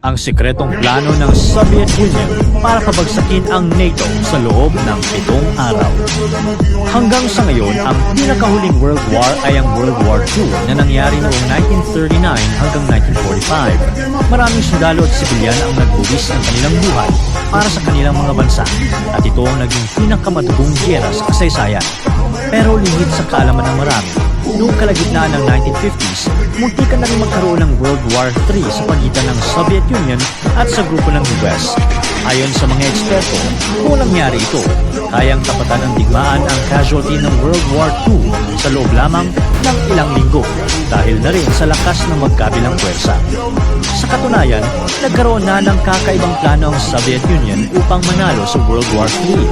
ang sikretong plano ng Soviet Union para pabagsakin ang NATO sa loob ng pitong araw. Hanggang sa ngayon, ang pinakahuling World War ay ang World War II na nangyari noong 1939 hanggang 1945. Maraming sundalo at sibilyan ang nagbuwis ng kanilang buhay para sa kanilang mga bansa at ito ang naging pinakamadugong gyera sa kasaysayan. Pero lingid sa kaalaman ng marami, noong kalagitnaan ng 1950s, munti ka na rin magkaroon ng World War III sa pagitan ng Soviet Union at sa grupo ng US. Ayon sa mga eksperto, kung nangyari ito, kayang tapatan ng digmaan ang casualty ng World War II sa loob lamang ng ilang linggo dahil na rin sa lakas ng magkabilang puwersa. Sa katunayan, nagkaroon na ng kakaibang plano ang Soviet Union upang manalo sa World War III.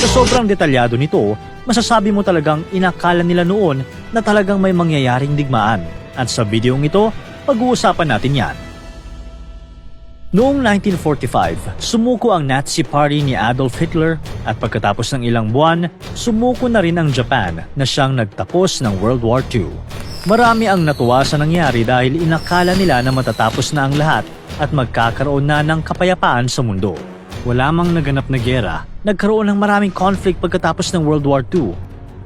Sa sobrang detalyado nito, masasabi mo talagang inakala nila noon na talagang may mangyayaring digmaan. At sa videong ito, pag-uusapan natin yan. Noong 1945, sumuko ang Nazi Party ni Adolf Hitler at pagkatapos ng ilang buwan, sumuko na rin ang Japan na siyang nagtapos ng World War II. Marami ang natuwa sa nangyari dahil inakala nila na matatapos na ang lahat at magkakaroon na ng kapayapaan sa mundo. Wala mang naganap na gera, nagkaroon ng maraming conflict pagkatapos ng World War II.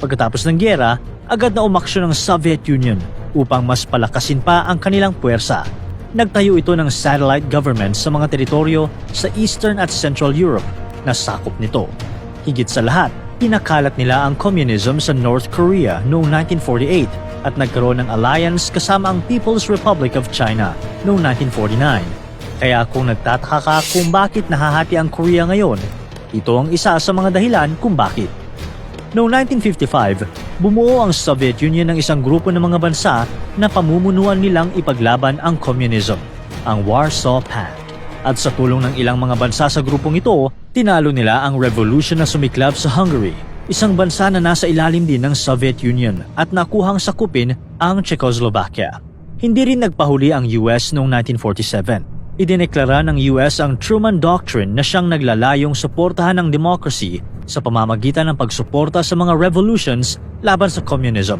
Pagkatapos ng gera, agad na umaksyon ang Soviet Union upang mas palakasin pa ang kanilang puwersa. Nagtayo ito ng satellite government sa mga teritoryo sa Eastern at Central Europe na sakop nito. Higit sa lahat, pinakalat nila ang communism sa North Korea noong 1948 at nagkaroon ng alliance kasama ang People's Republic of China noong 1949. Kaya kung nagtataka ka kung bakit nahahati ang Korea ngayon, ito ang isa sa mga dahilan kung bakit. Noong 1955, bumuo ang Soviet Union ng isang grupo ng mga bansa na pamumunuan nilang ipaglaban ang communism, ang Warsaw Pact. At sa tulong ng ilang mga bansa sa grupong ito, tinalo nila ang revolution na sumiklab sa Hungary, isang bansa na nasa ilalim din ng Soviet Union at nakuhang sakupin ang Czechoslovakia. Hindi rin nagpahuli ang US noong 1947. Idineklara ng US ang Truman Doctrine na siyang naglalayong suportahan ng democracy sa pamamagitan ng pagsuporta sa mga revolutions laban sa communism.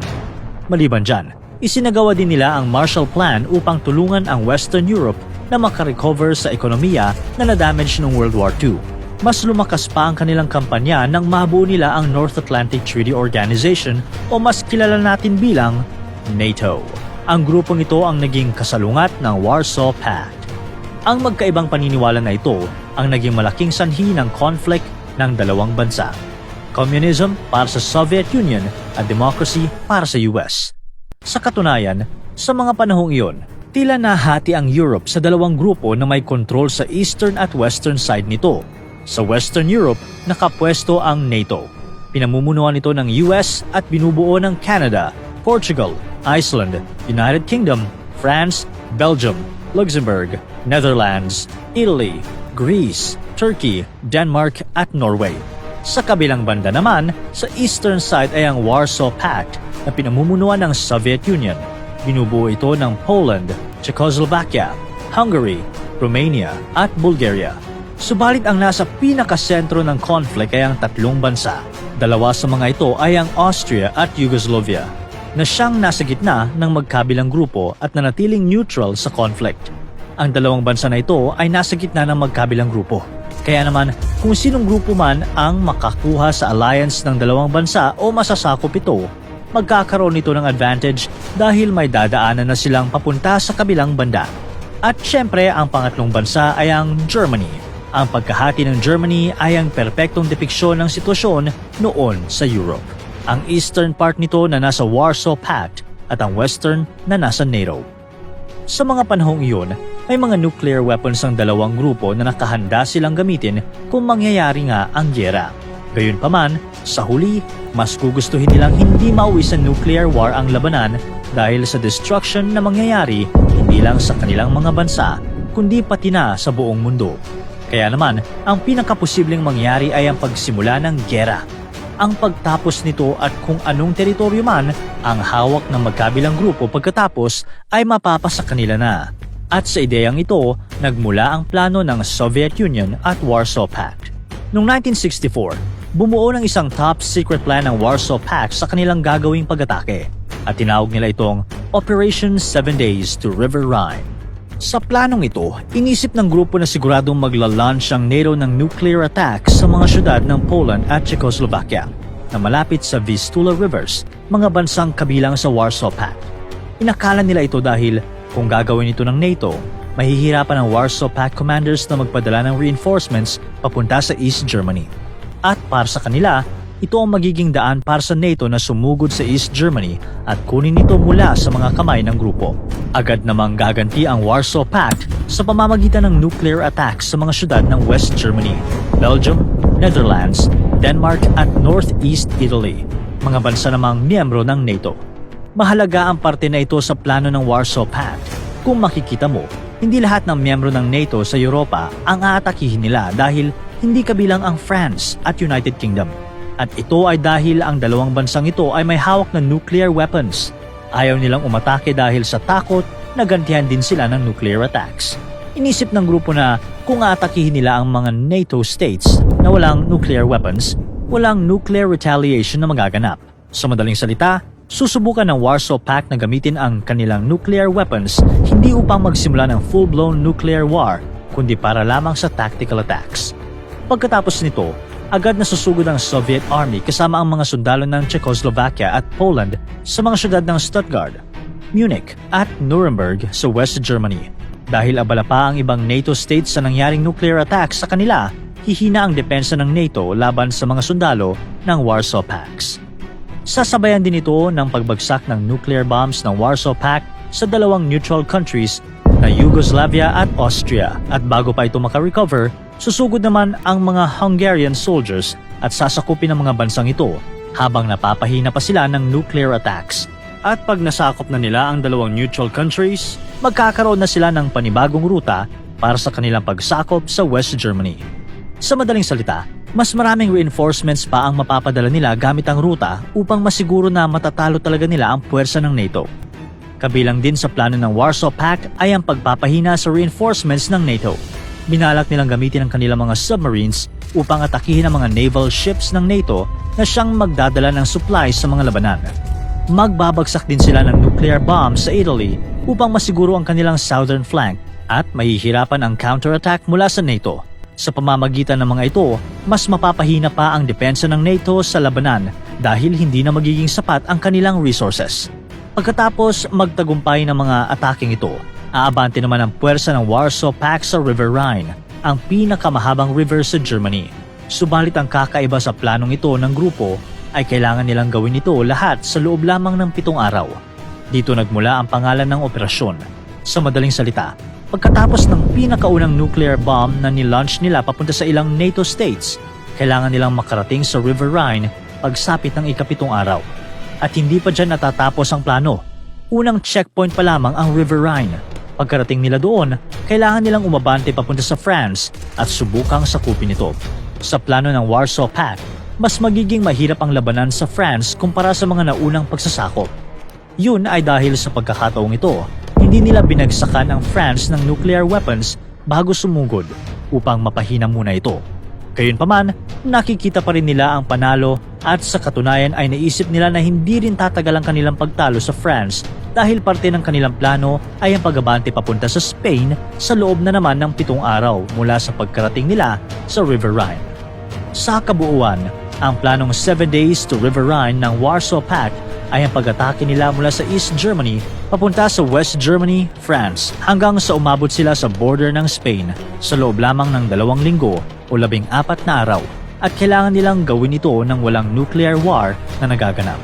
Maliban dyan, isinagawa din nila ang Marshall Plan upang tulungan ang Western Europe na makarecover sa ekonomiya na nadamage noong World War II. Mas lumakas pa ang kanilang kampanya nang mabuo nila ang North Atlantic Treaty Organization o mas kilala natin bilang NATO. Ang grupong ito ang naging kasalungat ng Warsaw Pact. Ang magkaibang paniniwala na ito ang naging malaking sanhi ng conflict ng dalawang bansa. Communism para sa Soviet Union at democracy para sa US. Sa katunayan, sa mga panahong iyon, tila nahati ang Europe sa dalawang grupo na may kontrol sa eastern at western side nito. Sa Western Europe, nakapwesto ang NATO. Pinamumunuan ito ng US at binubuo ng Canada, Portugal, Iceland, United Kingdom, France, Belgium, Luxembourg, Netherlands, Italy, Greece, Turkey, Denmark at Norway. Sa kabilang banda naman, sa eastern side ay ang Warsaw Pact na pinamumunuan ng Soviet Union. Binubuo ito ng Poland, Czechoslovakia, Hungary, Romania at Bulgaria. Subalit ang nasa pinakasentro ng conflict ay ang tatlong bansa. Dalawa sa mga ito ay ang Austria at Yugoslavia na siyang nasa gitna ng magkabilang grupo at nanatiling neutral sa conflict. Ang dalawang bansa na ito ay nasa gitna ng magkabilang grupo. Kaya naman, kung sinong grupo man ang makakuha sa alliance ng dalawang bansa o masasakop ito, magkakaroon nito ng advantage dahil may dadaanan na silang papunta sa kabilang banda. At syempre, ang pangatlong bansa ay ang Germany. Ang pagkahati ng Germany ay ang perpektong depiksyon ng sitwasyon noon sa Europe. Ang eastern part nito na nasa Warsaw Pact at ang western na nasa NATO. Sa mga panahong iyon, may mga nuclear weapons ang dalawang grupo na nakahanda silang gamitin kung mangyayari nga ang gyera. Gayunpaman, sa huli, mas gugustuhin nilang hindi mauwi sa nuclear war ang labanan dahil sa destruction na mangyayari hindi lang sa kanilang mga bansa, kundi pati na sa buong mundo. Kaya naman, ang pinakaposibleng mangyari ay ang pagsimula ng gyera. Ang pagtapos nito at kung anong teritoryo man ang hawak ng magkabilang grupo pagkatapos ay mapapasa kanila na. At sa ideyang ito, nagmula ang plano ng Soviet Union at Warsaw Pact. Noong 1964, bumuo ng isang top secret plan ng Warsaw Pact sa kanilang gagawing pag-atake at tinawag nila itong Operation 7 Days to River Rhine. Sa planong ito, inisip ng grupo na siguradong magla-launch ang NATO ng nuclear attack sa mga syudad ng Poland at Czechoslovakia na malapit sa Vistula Rivers, mga bansang kabilang sa Warsaw Pact. Inakala nila ito dahil kung gagawin ito ng NATO, mahihirapan ang Warsaw Pact commanders na magpadala ng reinforcements papunta sa East Germany. At para sa kanila, ito ang magiging daan para sa NATO na sumugod sa East Germany at kunin ito mula sa mga kamay ng grupo. Agad namang gaganti ang Warsaw Pact sa pamamagitan ng nuclear attacks sa mga syudad ng West Germany, Belgium, Netherlands, Denmark at Northeast Italy, mga bansa namang miyembro ng NATO. Mahalaga ang parte na ito sa plano ng Warsaw Pact. Kung makikita mo, hindi lahat ng miyembro ng NATO sa Europa ang aatakihin nila dahil hindi kabilang ang France at United Kingdom. At ito ay dahil ang dalawang bansang ito ay may hawak na nuclear weapons. Ayaw nilang umatake dahil sa takot na gantihan din sila ng nuclear attacks. Inisip ng grupo na kung aatakihin nila ang mga NATO states na walang nuclear weapons, walang nuclear retaliation na magaganap. Sa madaling salita, susubukan ng Warsaw Pact na gamitin ang kanilang nuclear weapons hindi upang magsimula ng full-blown nuclear war, kundi para lamang sa tactical attacks. Pagkatapos nito, agad na susugod ang Soviet Army kasama ang mga sundalo ng Czechoslovakia at Poland sa mga syudad ng Stuttgart, Munich at Nuremberg sa West Germany. Dahil abala pa ang ibang NATO states sa nangyaring nuclear attack sa kanila, hihina ang depensa ng NATO laban sa mga sundalo ng Warsaw Pacts. Sasabayan din ito ng pagbagsak ng nuclear bombs ng Warsaw Pact sa dalawang neutral countries na Yugoslavia at Austria at bago pa ito makarecover, susugod naman ang mga Hungarian soldiers at sasakupin ang mga bansang ito habang napapahina pa sila ng nuclear attacks. At pag nasakop na nila ang dalawang neutral countries, magkakaroon na sila ng panibagong ruta para sa kanilang pagsakop sa West Germany. Sa madaling salita, mas maraming reinforcements pa ang mapapadala nila gamit ang ruta upang masiguro na matatalo talaga nila ang puwersa ng NATO. Kabilang din sa plano ng Warsaw Pact ay ang pagpapahina sa reinforcements ng NATO. Binalak nilang gamitin ang kanilang mga submarines upang atakihin ang mga naval ships ng NATO na siyang magdadala ng supplies sa mga labanan. Magbabagsak din sila ng nuclear bombs sa Italy upang masiguro ang kanilang southern flank at mahihirapan ang counterattack mula sa NATO. Sa pamamagitan ng mga ito, mas mapapahina pa ang depensa ng NATO sa labanan dahil hindi na magiging sapat ang kanilang resources. Pagkatapos magtagumpay ng mga ataking ito, aabante naman ang puwersa ng Warsaw Pact sa River Rhine, ang pinakamahabang river sa Germany. Subalit ang kakaiba sa planong ito ng grupo ay kailangan nilang gawin ito lahat sa loob lamang ng pitong araw. Dito nagmula ang pangalan ng operasyon. Sa madaling salita, pagkatapos ng pinakaunang nuclear bomb na nilaunch nila papunta sa ilang NATO states, kailangan nilang makarating sa River Rhine pagsapit ng ikapitong araw. At hindi pa dyan natatapos ang plano. Unang checkpoint pa lamang ang River Rhine. Pagkarating nila doon, kailangan nilang umabante papunta sa France at subukang sakupin ito. Sa plano ng Warsaw Pact, mas magiging mahirap ang labanan sa France kumpara sa mga naunang pagsasakop. Yun ay dahil sa pagkakataong ito, hindi nila binagsakan ang France ng nuclear weapons bago sumugod upang mapahina muna ito. Gayunpaman, nakikita pa rin nila ang panalo at sa katunayan ay naisip nila na hindi rin tatagal ang kanilang pagtalo sa France dahil parte ng kanilang plano ay ang pagabante papunta sa Spain sa loob na naman ng pitong araw mula sa pagkarating nila sa River Rhine. Sa kabuuan, ang planong 7 days to River Rhine ng Warsaw Pact ay ang pag-atake nila mula sa East Germany papunta sa West Germany, France hanggang sa umabot sila sa border ng Spain sa loob lamang ng dalawang linggo o labing apat na araw at kailangan nilang gawin ito ng walang nuclear war na nagaganap.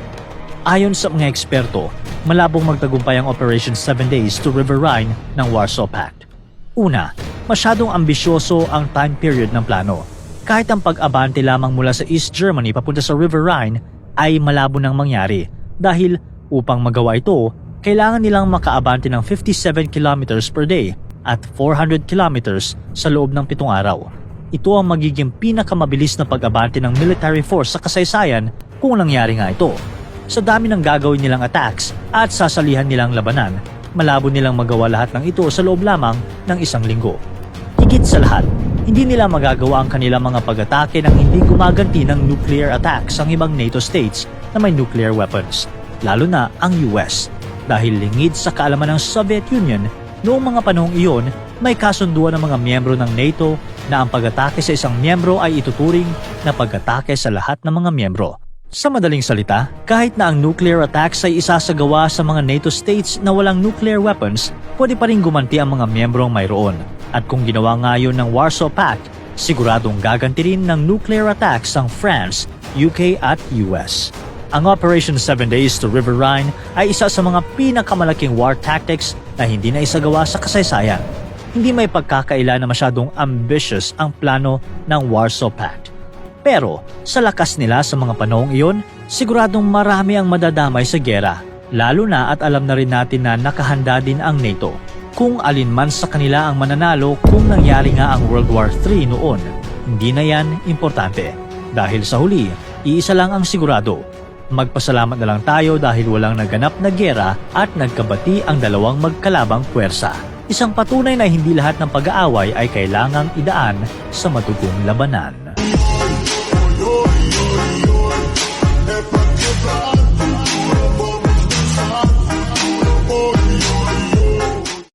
Ayon sa mga eksperto, malabong magtagumpay ang Operation 7 Days to River Rhine ng Warsaw Pact. Una, masyadong ambisyoso ang time period ng plano. Kahit ang pag-abante lamang mula sa East Germany papunta sa River Rhine ay malabo nang mangyari dahil upang magawa ito, kailangan nilang makaabante ng 57 kilometers per day at 400 kilometers sa loob ng pitong araw. Ito ang magiging pinakamabilis na pag-abante ng military force sa kasaysayan kung nangyari nga ito. Sa dami ng gagawin nilang attacks at sasalihan nilang labanan, malabo nilang magawa lahat ng ito sa loob lamang ng isang linggo. Higit sa lahat, hindi nila magagawa ang kanilang mga pag-atake nang hindi gumaganti ng nuclear attacks ang ibang NATO states na may nuclear weapons, lalo na ang US. Dahil lingid sa kaalaman ng Soviet Union, Noong mga panahong iyon, may kasunduan ng mga miyembro ng NATO na ang pag-atake sa isang miyembro ay ituturing na pag-atake sa lahat ng mga miyembro. Sa madaling salita, kahit na ang nuclear attacks ay isasagawa sa mga NATO states na walang nuclear weapons, pwede pa rin gumanti ang mga miyembrong mayroon. At kung ginawa nga yun ng Warsaw Pact, siguradong gaganti rin ng nuclear attacks ang France, UK at US. Ang Operation 7 Days to River Rhine ay isa sa mga pinakamalaking war tactics na hindi na isagawa sa kasaysayan. Hindi may pagkakaila na masyadong ambitious ang plano ng Warsaw Pact. Pero sa lakas nila sa mga panahong iyon, siguradong marami ang madadamay sa gera. Lalo na at alam na rin natin na nakahanda din ang NATO. Kung alin man sa kanila ang mananalo kung nangyari nga ang World War III noon, hindi na yan importante. Dahil sa huli, iisa lang ang sigurado. Magpasalamat na lang tayo dahil walang naganap na gera at nagkabati ang dalawang magkalabang puwersa. Isang patunay na hindi lahat ng pag-aaway ay kailangang idaan sa matugong labanan.